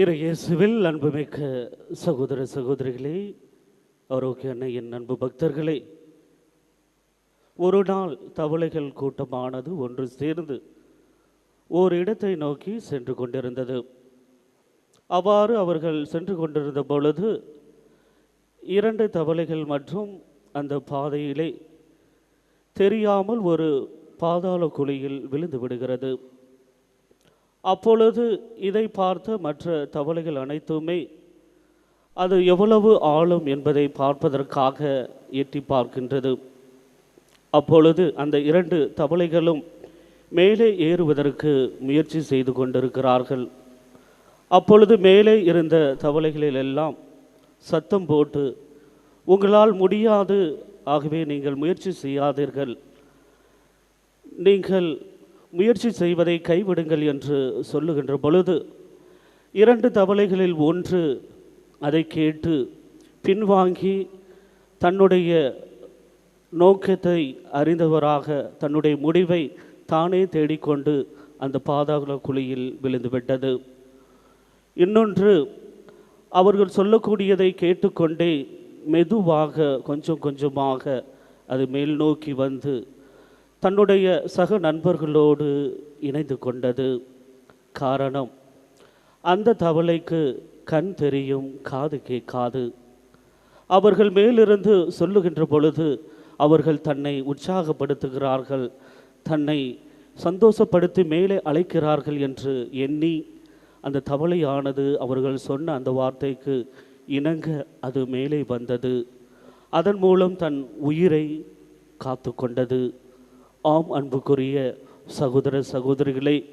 இறை இயேசுவில் அன்புமிக்க சகோதர சகோதரிகளே ஆரோக்கிய அன்னையின் அன்பு பக்தர்களே ஒரு நாள் தவளைகள் கூட்டமானது ஒன்று சேர்ந்து ஓர் இடத்தை நோக்கி சென்று கொண்டிருந்தது. அவ்வாறு அவர்கள் சென்று கொண்டிருந்த பொழுது இரண்டு தவளைகள் மற்றும் அந்த பாதையிலே தெரியாமல் ஒரு பாதாள குழியில் விழுந்து விடுகிறது. அப்பொழுது இதை பார்த்த மற்ற தவளைகள் அனைத்துமே அது எவ்வளவு ஆளும் என்பதை பார்ப்பதற்காக எட்டி பார்க்கின்றது. அப்பொழுது அந்த இரண்டு தவளைகளும் மேலே ஏறுவதற்கு முயற்சி செய்து கொண்டிருக்கிறார்கள். அப்பொழுது மேலே இருந்த தவளைகளில் எல்லாம் சத்தம் போட்டு உங்களால் முடியாது ஆகவே நீங்கள் முயற்சி செய்யாதீர்கள். நீங்கள் முயற்சி செய்வதை கைவிடுங்கள் என்று சொல்லுகின்ற பொழுது இரண்டு தவளைகளில் ஒன்று அதை கேட்டு பின்வாங்கி தன்னுடைய நோக்கத்தை அறிந்தவராக தன்னுடைய முடிவை தானே தேடிக்கொண்டு அந்த பாதாள குழியில் விழுந்துவிட்டது. இன்னொன்று அவர்கள் சொல்லக்கூடியதை கேட்டுக்கொண்டே மெதுவாக கொஞ்சம் கொஞ்சமாக அது மேல் நோக்கி வந்து தன்னுடைய சக நண்பர்களோடு இணைந்து கொண்டது காரணம். அந்த தவளைக்கு கண் தெரியும் காது கேட்காது. அவர்கள் மேலிருந்து சொல்லுகின்ற பொழுது அவர்கள் தன்னை உற்சாகப்படுத்துகிறார்கள் தன்னை சந்தோஷப்படுத்தி மேலே அழைக்கிறார்கள் என்று எண்ணி அந்த தவளையானது அவர்கள் சொன்ன அந்த வார்த்தைக்கு இணங்க அது மேலே வந்தது. அதன் மூலம் தன் உயிரை காத்து கொண்டது ஆம் அன்புக்குரிய சகோதர சகோதரிகளே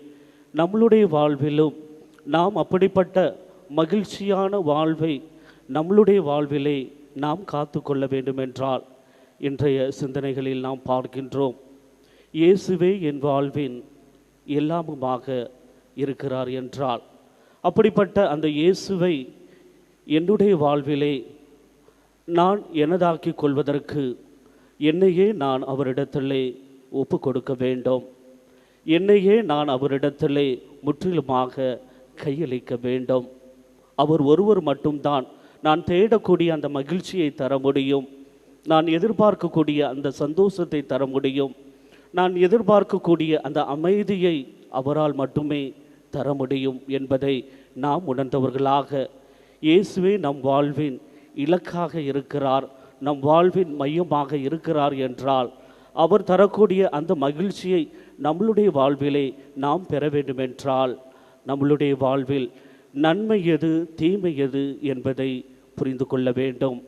நம்மளுடைய வாழ்விலும் நாம் அப்படிப்பட்ட மகிழ்ச்சியான வாழ்வை நம்மளுடைய வாழ்விலே நாம் காத்து கொள்ள வேண்டுமென்றால் இன்றைய சிந்தனைகளில் நாம் பார்க்கின்றோம். இயேசுவே என் வாழ்வின் எல்லாமுமாக இருக்கிறார் என்றால் அப்படிப்பட்ட அந்த இயேசுவை என்னுடைய வாழ்விலே நான் எனதாக்கிக் கொள்வதற்கு என்னையே நான் அவரிடத்திலே ஒப்பு கொடுக்க வேண்டும். என்னையே நான் அவரிடத்திலே முற்றிலுமாக கையளிக்க வேண்டும். அவர் ஒருவர் மட்டும்தான் நான் தேடக்கூடிய அந்த மகிழ்ச்சியை தர முடியும். நான் எதிர்பார்க்கக்கூடிய அந்த சந்தோஷத்தை தர முடியும். நான் எதிர்பார்க்கக்கூடிய அந்த அமைதியை அவரால் மட்டுமே தர முடியும் என்பதை நாம் உணர்ந்தவர்களாக இயேசுவே நம் வாழ்வின் இலக்காக இருக்கிறார் நம் வாழ்வின் மையமாக இருக்கிறார் என்றால் அவர் தரக்கூடிய அந்த மகிழ்ச்சியை நம்மளுடைய வாழ்விலே நாம் பெற வேண்டுமென்றால் நம்மளுடைய வாழ்வில் நன்மை எது தீமை எது என்பதை புரிந்து கொள்ள வேண்டும்.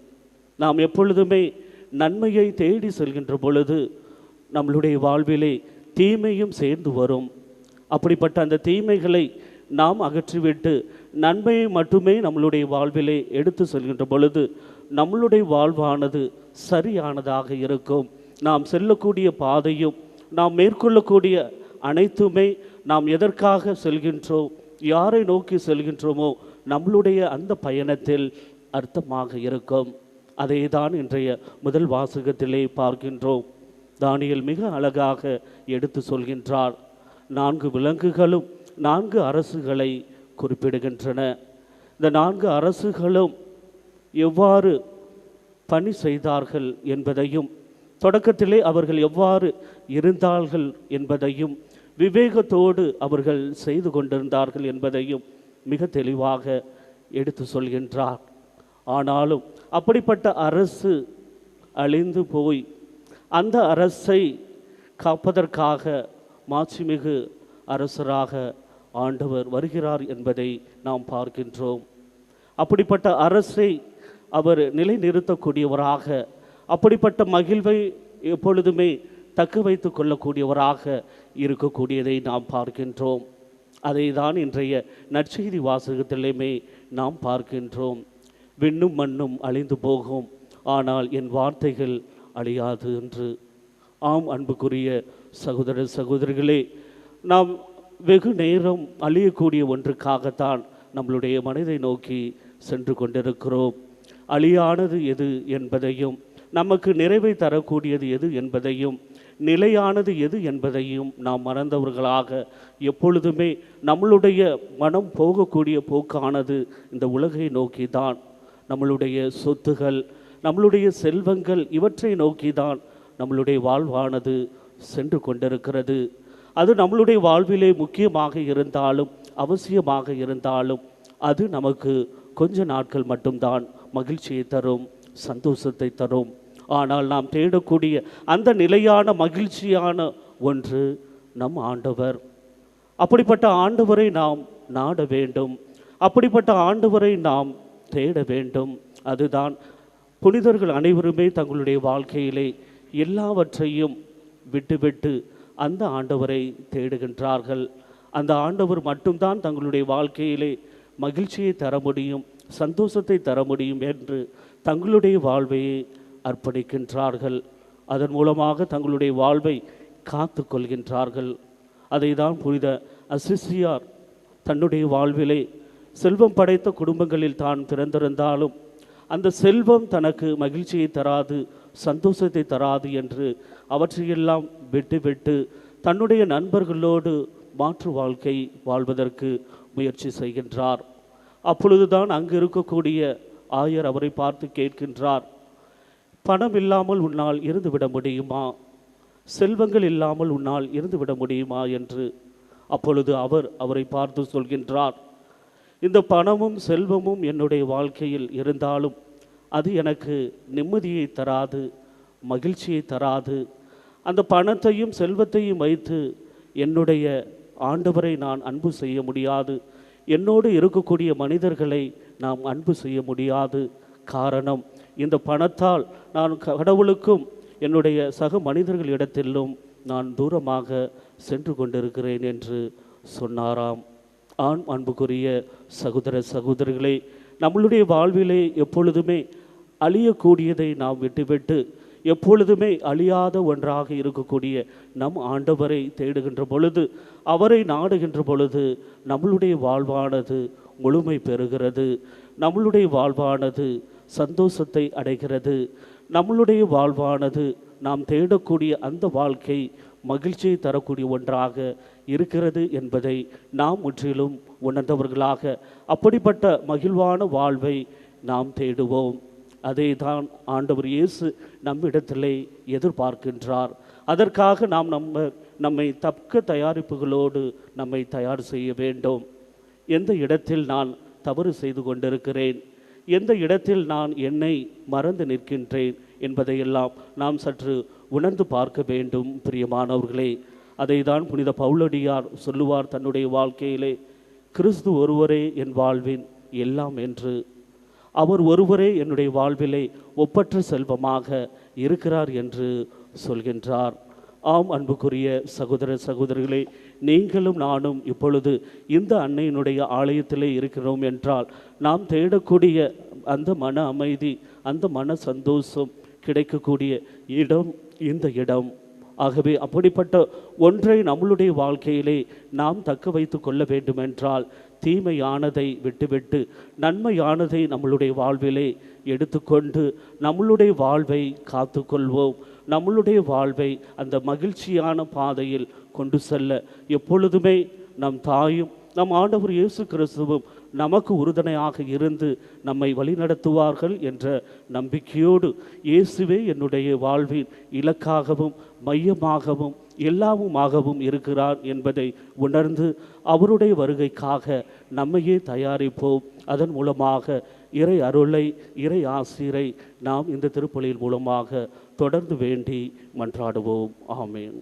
நாம் எப்பொழுதுமே நன்மையை தேடி செல்கின்ற பொழுது நம்மளுடைய வாழ்விலே தீமையும் சேர்ந்து வரும். அப்படிப்பட்ட அந்த தீமைகளை நாம் அகற்றிவிட்டு நன்மையை மட்டுமே நம்மளுடைய வாழ்விலே எடுத்து செல்கின்ற பொழுது நம்மளுடைய வாழ்வானது சரியானதாக இருக்கும். நாம் செல்லக்கூடிய பாதையும் நாம் மேற்கொள்ளக்கூடிய அனைத்துமே நாம் எதற்காக செல்கின்றோம் யாரை நோக்கி செல்கின்றோமோ நம்மளுடைய அந்த பயணத்தில் அர்த்தமாக இருக்கும். அதை தான் இன்றைய முதல் வாசகத்திலே பார்க்கின்றோம். தானியல் மிக அழகாக எடுத்து சொல்கின்றார். நான்கு விலங்குகளும் நான்கு அரசுகளை குறிப்பிடுகின்றன. இந்த நான்கு அரசுகளும் எவ்வாறு பணி செய்தார்கள் என்பதையும் தொடக்கத்திலே அவர்கள் எவ்வாறு இருந்தார்கள் என்பதையும் விவேகத்தோடு அவர்கள் செய்து கொண்டிருந்தார்கள் என்பதையும் மிக தெளிவாக எடுத்து சொல்கின்றார். ஆனாலும் அப்படிப்பட்ட அரசு அழிந்து போய் அந்த அரசை காப்பதற்காக மாட்சிமிகு அரசராக ஆண்டவர் வருகிறார் என்பதை நாம் பார்க்கின்றோம். அப்படிப்பட்ட அரசை அவர் நிலைநிறுத்தக்கூடியவராக அப்படிப்பட்ட மகிழ்வை எப்பொழுதுமே தக்க வைத்து கொள்ளக்கூடியவராக இருக்கக்கூடியதை நாம் பார்க்கின்றோம். அதை தான் இன்றைய நற்செய்தி வாசகத்திலுமே நாம் பார்க்கின்றோம். விண்ணும் மண்ணும் அழிந்து போகும் ஆனால் என் வார்த்தைகள் அழியாது என்று. ஆம் அன்புக்குரிய சகோதர சகோதரிகளே நாம் வெகு நேரம் அழியக்கூடிய ஒன்றுக்காகத்தான் நம்மளுடைய மனதை நோக்கி சென்று கொண்டிருக்கிறோம். அழியானது எது என்பதையும் நமக்கு நிறைவை தரக்கூடியது எது என்பதையும் நிலையானது எது என்பதையும் நாம் மறந்தவர்களாக எப்பொழுதுமே நம்மளுடைய மனம் போகக்கூடிய போக்கானது இந்த உலகை நோக்கி தான் நம்மளுடைய சொத்துகள் நம்மளுடைய செல்வங்கள் இவற்றை நோக்கி தான் நம்மளுடைய வாழ்வானது சென்று கொண்டிருக்கிறது. அது நம்மளுடைய வாழ்விலே முக்கியமாக இருந்தாலும் அவசியமாக இருந்தாலும் அது நமக்கு கொஞ்ச நாட்கள் மட்டும்தான் மகிழ்ச்சியை தரும் சந்தோஷத்தை தரும். ஆனால் நாம் தேடக்கூடிய அந்த நிலையான மகிழ்ச்சியான ஒன்று நம் ஆண்டவர். அப்படிப்பட்ட ஆண்டவரை நாம் நாட வேண்டும். அப்படிப்பட்ட ஆண்டவரை நாம் தேட வேண்டும். அதுதான் புனிதர்கள் அனைவருமே தங்களுடைய வாழ்க்கையிலே எல்லாவற்றையும் விட்டுவிட்டு அந்த ஆண்டவரை தேடுகின்றார்கள். அந்த ஆண்டவர் மட்டும்தான் தங்களுடைய வாழ்க்கையிலே மகிழ்ச்சியை தர முடியும் சந்தோஷத்தை தர முடியும் என்று தங்களுடைய வாழ்வையை அர்ப்பணிக்கின்றார்கள். அதன் மூலமாக தங்களுடைய வாழ்வை காத்து கொள்கின்றார்கள் அதை தான் புனித அசிசியார் தன்னுடைய வாழ்விலே செல்வம் படைத்த குடும்பங்களில் தான் பிறந்திருந்தாலும் அந்த செல்வம் தனக்கு மகிழ்ச்சியை தராது சந்தோஷத்தை தராது என்று அவற்றையெல்லாம் விட்டுவிட்டு தன்னுடைய நண்பர்களோடு மாற்று வாழ்க்கை வாழ்வதற்கு முயற்சி செய்கின்றார். அப்பொழுதுதான் அங்கு இருக்கக்கூடிய ஆயர் அவரை பார்த்து கேட்கின்றார் பணம் இல்லாமல் உன்னால் இருந்துவிட முடியுமா? செல்வங்கள் இல்லாமல் உன்னால் இருந்துவிட முடியுமா என்று? அப்பொழுது அவர் அவரை பார்த்து சொல்கின்றார் இந்த பணமும் செல்வமும் என்னுடைய வாழ்க்கையில் இருந்தாலும் அது எனக்கு நிம்மதியை தராது மகிழ்ச்சியை தராது. அந்த பணத்தையும் செல்வத்தையும் வைத்து என்னுடைய ஆண்டவரை நான் அன்பு செய்ய முடியாது. என்னோடு இருக்கக்கூடிய மனிதர்களை நாம் அன்பு செய்ய முடியாது. காரணம் இந்த பணத்தால் நான் கடவுளுக்கும் என்னுடைய சக மனிதர்களிடத்திலும் நான் தூரமாக சென்று கொண்டிருக்கிறேன் என்று சொன்னாராம். ஆண் அன்புக்குரிய சகோதர சகோதரிகளே நம்மளுடைய வாழ்விலே எப்பொழுதுமே அழியக்கூடியதை நாம் விட்டுவிட்டு எப்பொழுதுமே அழியாத ஒன்றாக இருக்கக்கூடிய நம் ஆண்டவரை தேடுகின்ற பொழுது அவரை நாடுகின்ற பொழுது நம்மளுடைய வாழ்வானது முழுமை பெறுகிறது. நம்மளுடைய வாழ்வானது சந்தோஷத்தை அடைகிறது. நம்மளுடைய வாழ்வானது நாம் தேடக்கூடிய அந்த வாழ்க்கை மகிழ்ச்சியை தரக்கூடிய ஒன்றாக இருக்கிறது என்பதை நாம் முற்றிலும் உணர்ந்தவர்களாக அப்படிப்பட்ட மகிழ்வான வாழ்வை நாம் தேடுவோம். அதை தான் ஆண்டவர் இயேசு நம்மிடத்திலே எதிர்பார்க்கின்றார். அதற்காக நாம் நம்ம நம்மை தக்க தயாரிப்புகளோடு நம்மை தயார் செய்ய வேண்டும். எந்த இடத்தில் நான் தவறு செய்து கொண்டிருக்கிறேன்? எந்த இடத்தில் நான் என்னை மறந்து நிற்கின்றேன் என்பதையெல்லாம் நாம் சற்று உணர்ந்து பார்க்க வேண்டும் பிரியமானவர்களே. அதை தான் புனித பவுலடியார் சொல்லுவார் தன்னுடைய வாழ்க்கையிலே கிறிஸ்து ஒருவரே என் வாழ்வின் எல்லாம் என்று. அவர் ஒருவரே என்னுடைய வாழ்விலே ஒப்பற்ற செல்வமாக இருக்கிறார் என்று சொல்கின்றார். ஆம் அன்புக்குரிய சகோதர சகோதரிகளே நீங்களும் நானும் இப்பொழுது இந்த அன்னையினுடைய ஆலயத்திலே இருக்கிறோம் என்றால் நாம் தேடக்கூடிய அந்த மன அமைதி அந்த மன சந்தோஷம் கிடைக்கக்கூடிய இடம் இந்த இடம். ஆகவே அப்படிப்பட்ட ஒன்றை நம்மளுடைய வாழ்க்கையிலே நாம் தக்க வைத்து கொள்ள வேண்டுமென்றால் தீமையானதை விட்டுவிட்டு நன்மையானதை நம்மளுடைய வாழ்விலே எடுத்துக்கொண்டு நம்மளுடைய வாழ்வை காத்துக்கொள்வோம். நம்மளுடைய வாழ்வை அந்த மகிழ்ச்சியான பாதையில் கொண்டு செல்ல எப்பொழுதுமே நம் தாயும் நம் ஆண்டவர் இயேசு கிறிஸ்துவும் நமக்கு உறுதுணையாக இருந்து நம்மை வழிநடத்துவார்கள் என்ற நம்பிக்கையோடு இயேசுவே என்னுடைய வாழ்வின் இலக்காகவும் மையமாகவும் எல்லாமுமாகவும் இருக்கிறார் என்பதை உணர்ந்து அவருடைய வருகைக்காக நம்மையே தயாரிப்போம். அதன் மூலமாக இறை அருளை இறை ஆசிரை நாம் இந்த திருப்பலியின் மூலமாக தொடர்ந்து வேண்டி மன்றாடுவோம். ஆமேன்.